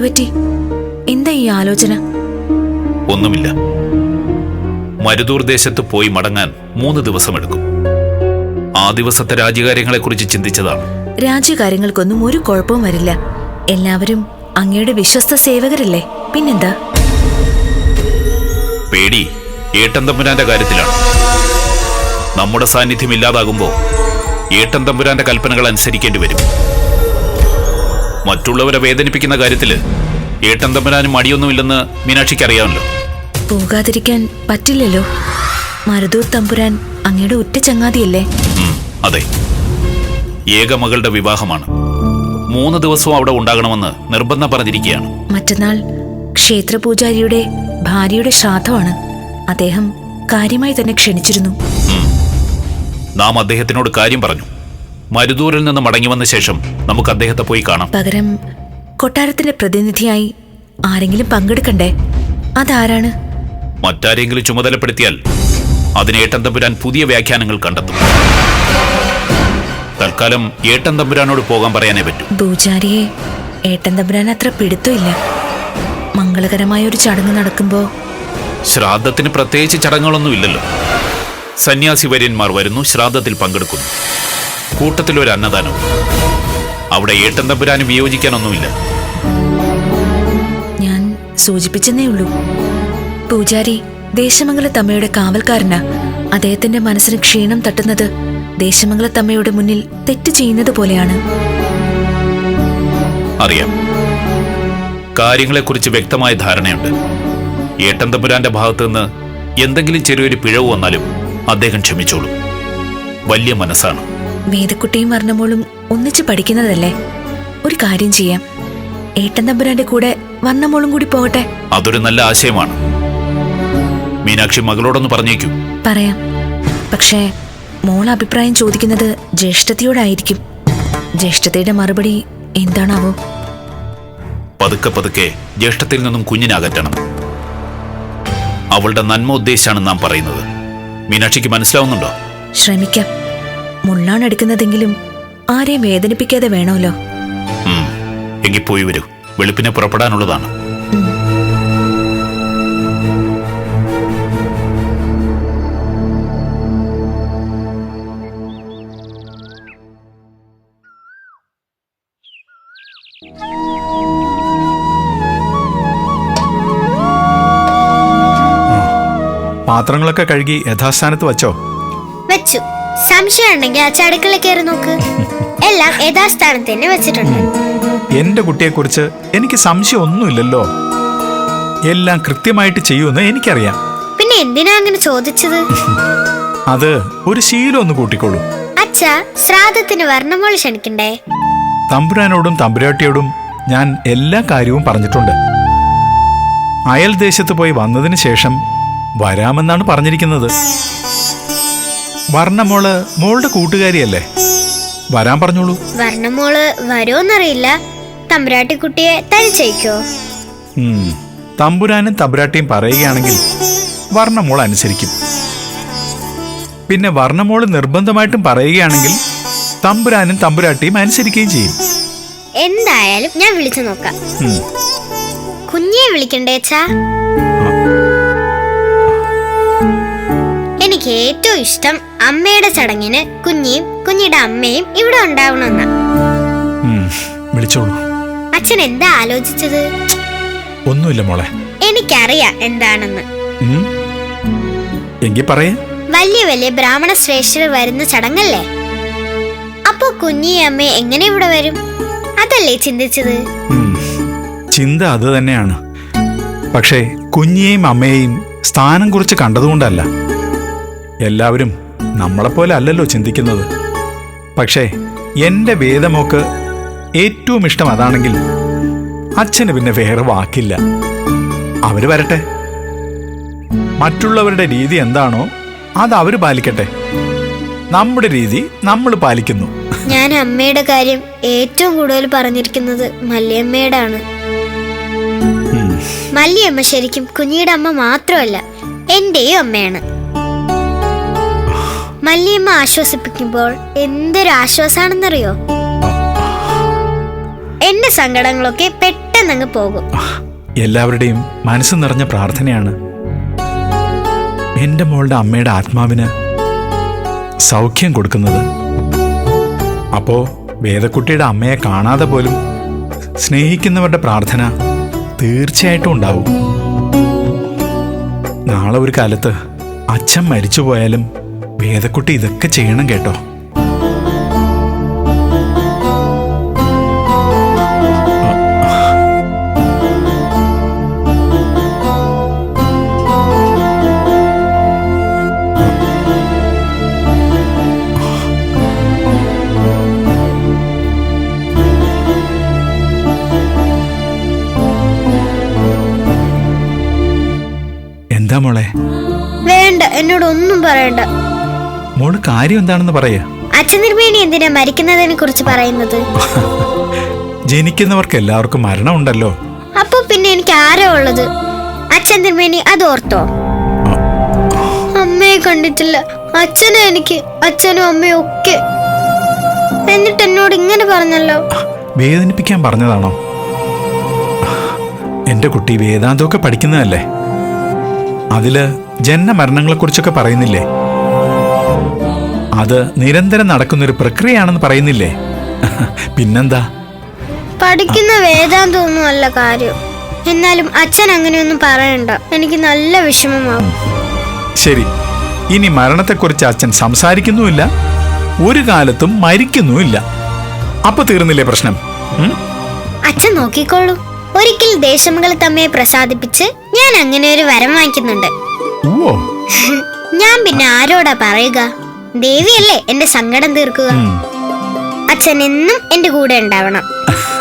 എന്തുപറ്റി? എന്താ ഈ ആലോചന? ഒന്നുമില്ല. മരുതൂർ ദേശത്ത് പോയി മടങ്ങാൻ മൂന്ന് ദിവസമെടുക്കും. ആ ദിവസത്തെ രാജ്യകാര്യങ്ങളെക്കുറിച്ച് ചിന്തിച്ചതാണ്. രാജ്യകാര്യങ്ങൾക്കൊന്നും ഒരു കുഴപ്പവും വരില്ല. എല്ലാവരും അങ്ങയുടെ വിശ്വസ്ത സേവകരല്ലേ? പിന്നെന്താ? പേടി ഏട്ടൻ തമ്പുരാന്റെ കാര്യത്തിലാണ്. നമ്മുടെ സാന്നിധ്യം ഇല്ലാതാകുമ്പോ ഏട്ടൻ തമ്പുരാന്റെ കൽപ്പനകൾ അനുസരിക്കേണ്ടി വരും. മറ്റുള്ളവരെ വേദനിപ്പിക്കുന്ന കാര്യത്തിൽ ഏട്ടൻ തമ്പുരാനും മടിയൊന്നുമില്ലെന്ന് മീനാക്ഷിക്ക് അറിയാമല്ലോ. പോകാതിരിക്കാൻ പറ്റില്ലല്ലോ. മരുദൂർ തമ്പുരാൻ അങ്ങയുടെ ഉറ്റ ചങ്ങാതിയല്ലേ? അതെ. ഏക മകളുടെ വിവാഹമാണ്. മൂന്ന് ദിവസവും അവിടെ ഉണ്ടാകണമെന്ന് നിർബന്ധം പറഞ്ഞിരിക്കുകയാണ്. മറ്റന്നാൾ ക്ഷേത്രപൂജാരിയുടെ ഭാര്യയുടെ ശ്രാദ്ധമാണ്. അദ്ദേഹം കാര്യമായി തന്നെ ക്ഷണിച്ചിരുന്നു. നാം അദ്ദേഹത്തിനോട് കാര്യം പറഞ്ഞു. മരുദൂരിൽ നിന്ന് മടങ്ങി വന്ന ശേഷം നമുക്ക് അദ്ദേഹത്തെ പോയി കാണാം. പകരം കൊട്ടാരത്തിന്റെ പ്രതിനിധിയായി ആരെങ്കിലും പങ്കെടുക്കണ്ടേ? അതാരാണ്? മറ്റാരെങ്കിലും ചുമതലപ്പെടുത്തിയാൽ അതിന് ഏട്ടൻ തമ്പുരാൻ പുതിയ വ്യാഖ്യാനങ്ങൾ കണ്ടെത്തും. തൽക്കാലം ഏട്ടൻ തമ്പുരാനോട് പോകാൻ പറയാനേ പറ്റൂ. പൂജാരിയെ ഏട്ടൻ തമ്പുരാൻ അത്ര പിടുത്തമില്ല. മംഗളകരമായ ഒരു ചടങ്ങ് നടക്കുമ്പോ ശ്രാദ്ധത്തിന് പ്രത്യേകിച്ച് ചടങ്ങുകളൊന്നും ഇല്ലല്ലോ. സന്യാസി വര്യന്മാർ വരുന്നു ശ്രാദ്ധത്തിൽ പങ്കെടുക്കുന്നു. കൂട്ടത്തിൽ ഒരു അന്നദാനം. അവിടെ ഏട്ടൻ തമ്പുരാനും വിയോജിക്കാനൊന്നുമില്ല. ഞാൻ സൂചിപ്പിച്ചെന്നേ ഉള്ളൂ. പൂജാരി ദേശമംഗല തമ്മയുടെ കാവൽക്കാരന. അദ്ദേഹത്തിന്റെ മനസ്സിന് ക്ഷീണം തട്ടുന്നത് ദേശമംഗല തമ്മയുടെ മുന്നിൽ തെറ്റ് ചെയ്യുന്നത് പോലെയാണ്. അറിയാം. കാര്യങ്ങളെക്കുറിച്ച് വ്യക്തമായ ധാരണയുണ്ട്. ഏട്ടൻ തമ്പുരാന്റെ ഭാഗത്തു നിന്ന് എന്തെങ്കിലും ചെറിയൊരു പിഴവ് വന്നാലും അദ്ദേഹം ക്ഷമിച്ചോളും. വലിയ മനസ്സാണ്. വേദക്കുട്ടിയും വർണമോളും ഒന്നിച്ച് പഠിക്കുന്നതല്ലേ? ഒരു കാര്യം ചെയ്യാം. ഏട്ടൻ തമ്പുരാന്റെ കൂടെ വർണമോളും കൂടി പോകട്ടെ? അതൊരു നല്ല ആശയമാണ്. മീനാക്ഷി മകളോടൊന്ന് പറഞ്ഞേക്കൂ. പറയാം. പക്ഷേ മോൾ അഭിപ്രായം ചോദിക്കുന്നത് ജ്യേഷ്ഠതയോടായിരിക്കും. ജ്യേഷ്ഠതയുടെ മറുപടി എന്താണാവോ? പതുക്കെ പതുക്കെ ജ്യേഷ്ഠത്തിൽ നിന്നും കുഞ്ഞിനെ അകറ്റണം. അവളുടെ നന്മ ഉദ്ദേശിച്ചാണ് നാം പറയുന്നത്. മീനാക്ഷിക്ക് മനസ്സിലാവുന്നുണ്ടോ? ശ്രമിക്കാം. മുള്ളാണ് എടുക്കുന്നതെങ്കിലും ആരെയും വേദനിപ്പിക്കാതെ വേണമല്ലോ. എങ്കിൽ പോയി വരൂ. വെളുപ്പിനെ പുറപ്പെടാനുള്ളതാണ്. പാത്രങ്ങളൊക്കെ കഴുകി യഥാസ്ഥാനത്ത് വച്ചോ? വെച്ചു. സംശയം ഉണ്ടെങ്കിൽ ആ ചടുക്കള കയറി നോക്ക്. എല്ലാം യഥാസ്ഥാനത്ത് തന്നെ വെച്ചിട്ടുണ്ട്. എന്റെ കുട്ടിയെക്കുറിച്ച് എനിക്ക് സംശയം ഒന്നുമില്ലല്ലോ എല്ലാം കൃത്യമായിട്ട് ചെയ്യുമെന്ന് എനിക്കറിയാം. പിന്നെ എന്തിനാ അങ്ങനെ ചോദിച്ചത്? അത് ഒരു ശീലം ഒന്ന് കൂട്ടിക്കോളൂ. അച്ഛ ശ്രാദ്ധത്തിന് വർണമോൾ ക്ഷണിക്കണ്ടേ? തമ്പുരാനോടും തമ്പുരാട്ടിയോടും ഞാൻ എല്ലാ കാര്യവും പറഞ്ഞിട്ടുണ്ട്. അയൽ ദേശത്ത് പോയി വന്നതിന് ശേഷം വരാമെന്നാണ് പറഞ്ഞിരിക്കുന്നത്. വർണമോൾ മോളുടെ കൂട്ടുകാരിയല്ലേ? വരാൻ പറഞ്ഞോളൂ. വർണമോൾ വരുമോന്നറിയില്ല തമ്പുരാട്ടിക്കുട്ടിയെ തനിച്ചയക്കോ. തമ്പുരാനും തമ്പുരാട്ടിയും പറയുകയാണെങ്കിൽ വർണമോൾ അനുസരിക്കും. പിന്നെ വർണമോൾ നിർബന്ധമായിട്ടും പറയുകയാണെങ്കിൽ തമ്പുരാനും തമ്പുരാട്ടിയും അനുസരിക്കുകയും ചെയ്യും. എന്തായാലും ഞാൻ വിളിച്ചു നോക്കാം. കുഞ്ഞിയെ വിളിക്കണ്ടേ എനിക്ക് ഏറ്റവും ഇഷ്ടം അമ്മയുടെ ചടങ്ങിന് കുഞ്ഞിയും കുഞ്ഞിയുടെ അമ്മയും ഇവിടെ ഉണ്ടാവണമെന്നാ. വിളിച്ചോളൂ. അച്ഛൻ എന്താ ആലോചിച്ചത്? ഒന്നുമില്ല മോളെ. എനിക്കറിയാം എന്താണെന്ന്. എങ്കിൽ എങ്കി പറയേ. വലിയ വലിയ ബ്രാഹ്മണ ശ്രേഷ്ഠർ വരുന്ന ചടങ്ങല്ലേ? അപ്പോ കുഞ്ഞി അമ്മ എങ്ങനെ ഇവിടെ വരും? അതല്ലേ ചിന്തിച്ചത്? ചിന്ത അത് തന്നെയാണ്. പക്ഷേ കുഞ്ഞിയെയും അമ്മയെയും സ്ഥാനം കുറിച്ച് കണ്ടതുകൊണ്ടല്ല. എല്ലാവരും നമ്മളെപ്പോലെ അല്ലല്ലോ ചിന്തിക്കുന്നത്. പക്ഷേ എന്റെ വേദമോക്ക് ഏറ്റവും ഇഷ്ടം അതാണെങ്കിൽ അച്ഛന് പിന്നെ വേറെ വാക്കില്ല. അവർ വരട്ടെ. മറ്റുള്ളവരുടെ രീതി എന്താണോ അത് അവർ പാലിക്കട്ടെ. നമ്മുടെ രീതി നമ്മൾ പാലിക്കുന്നു. ഞാൻ അമ്മയുടെ കാര്യം ഏറ്റവും കൂടുതൽ പറഞ്ഞിരിക്കുന്നത് മല്ലിയമ്മയുടെയാണ്. മല്ലിയമ്മ ശരിക്കും കുഞ്ഞിയുടെ അമ്മ മാത്രമല്ല എന്റെയും അമ്മയാണ്. മല്ലിയമ്മ ആശ്വസിപ്പിക്കുമ്പോൾ എന്തൊരു ആശ്വാസാണെന്നറിയോ? എന്റെ സങ്കടങ്ങളൊക്കെ പെട്ടെന്ന് പെട്ടെന്നങ്ങ് പോകും. എല്ലാവരുടെയും മനസ്സ് നിറഞ്ഞ പ്രാർത്ഥനയാണ്. എന്റെ മോളുടെ അമ്മയുടെ ആത്മാവിന് സൗഖ്യം കൊടുക്കുന്നത്. അപ്പോ വേദക്കുട്ടിയുടെ അമ്മയെ കാണാതെ പോലും സ്നേഹിക്കുന്നവരുടെ പ്രാർത്ഥന തീർച്ചയായിട്ടും ഉണ്ടാവും. നാളെ ഒരു കാലത്ത് അച്ഛൻ മരിച്ചുപോയാലും വേദക്കുട്ടി ഇതൊക്കെ ചെയ്യണം കേട്ടോ. എന്താ മോളെ? വേണ്ട എന്നോട് ഒന്നും പറയണ്ട. മോൾ കാര്യം എന്താണെന്ന് പറയാ. അച്ഛൻ എന്തിനാ മരിക്കുന്നതിനെ കുറിച്ച് പറയുന്നത്? ജനിക്കുന്നവർക്ക് എല്ലാവർക്കും മരണമുണ്ടല്ലോ അപ്പൊ പിന്നെ എനിക്ക് ആരോ ഉള്ളത്? അച്ഛൻ തിരുമേനി അത് ഓർത്തോ? അമ്മയെ കണ്ടിട്ടില്ല. അച്ഛനെ എനിക്ക് അച്ഛനും അമ്മയും ഒക്കെ. എന്നിട്ട് എന്നോട് ഇങ്ങനെ പറഞ്ഞല്ലോ? വേദനിപ്പിക്കാൻ പറഞ്ഞതാണോ? എന്റെ കുട്ടി വേദാന്തമൊക്കെ പഠിക്കുന്നതല്ലേ? അതിൽ ജനന മരണങ്ങളെക്കുറിച്ചൊക്കെ പറയുന്നില്ലേ? അത് നിരന്തരം നടക്കുന്നൊരു പ്രക്രിയയാണെന്ന് പറയുന്നില്ലേ? പിന്നെന്താ? പഠിക്കുന്ന വേദാന്തമൊന്നും അല്ല കാര്യം. എന്നാലും അച്ഛൻ അങ്ങനെയൊന്നും പറയണ്ട. എനിക്ക് നല്ല വിഷമമാകും ശരി. ഇനി മരണത്തെക്കുറിച്ച് അച്ഛൻ സംസാരിക്കുന്നുമില്ല. ഒരു കാലത്തും മരിക്കുന്നുമില്ല. അപ്പൊ തീർന്നില്ലേ പ്രശ്നം? അച്ഛൻ നോക്കിക്കോളൂ. ഒരിക്കൽ ദേശമകൾ തമ്മയെ പ്രസാദിപ്പിച്ച് ഞാൻ അങ്ങനെ ഒരു വരം വാങ്ങിക്കുന്നുണ്ട്. ഞാൻ പിന്നെ ആരോടാ പറയുക? ദേവിയല്ലേ? എന്റെ സങ്കടം തീർക്കുക. അച്ഛൻ എന്നും എന്റെ കൂടെ ഉണ്ടാവണം.